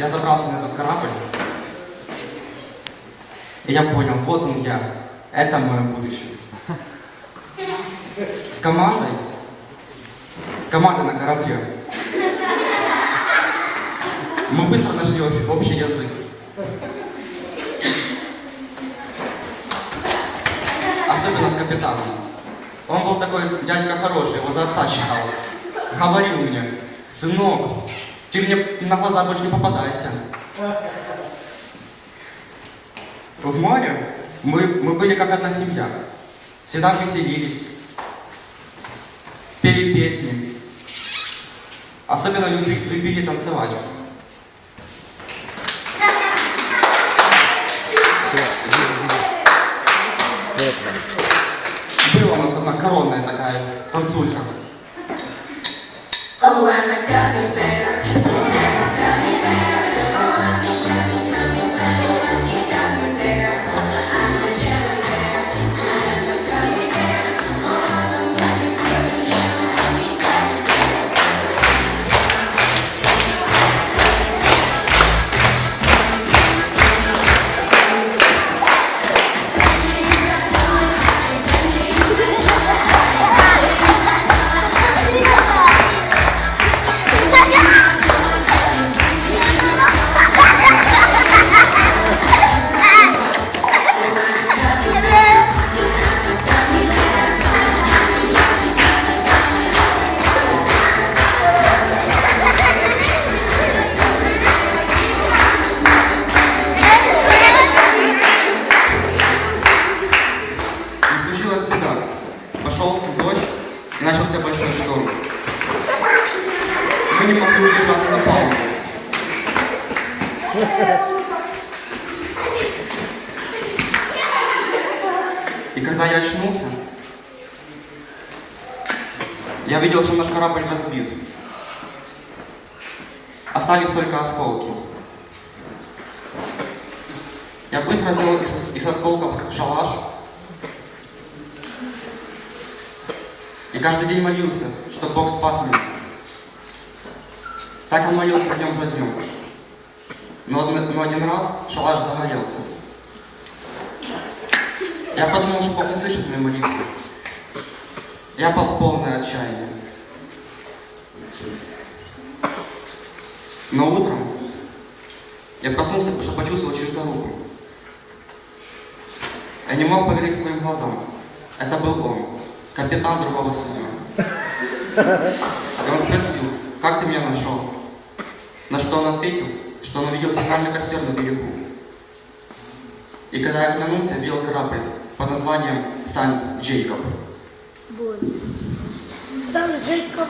я забрался на этот корабль, и я понял, вот он я, это мое будущее. С командой, с командой на корабле. Мы быстро нашли общий, общий язык. Особенно с капитаном. Он был такой дядька хороший, его за отца считал. Говорил мне, сынок, ты мне на глаза больше не попадайся. В море мы, мы были как одна семья. Всегда веселились, пели песни. Особенно люби- любили танцевать. Была у нас одна коронная такая танцулька. Oh, I'm a Пошел дождь, и начался большой шторм. Мы не могли удержаться на палубе. И когда я очнулся, я видел, что наш корабль разбит. Остались только осколки. Я быстро сделал из, из осколков шалаш, И каждый день молился, чтобы Бог спас меня. Так он молился днем за днем. Но, но один раз шалаш загорелся. Я подумал, что Бог не слышит мои молитвы. Я пал в полное отчаяние. Но утром я проснулся, потому что почувствовал чью-то руку. Я не мог поверить своим глазам. Это был он, капитан другого судна. И он спросил, как ты меня нашел? На что он ответил, что он увидел сигнальный костер на берегу. И когда я оглянулся, видел корабль под названием Сант Джейкоб. Сам Джейкоб.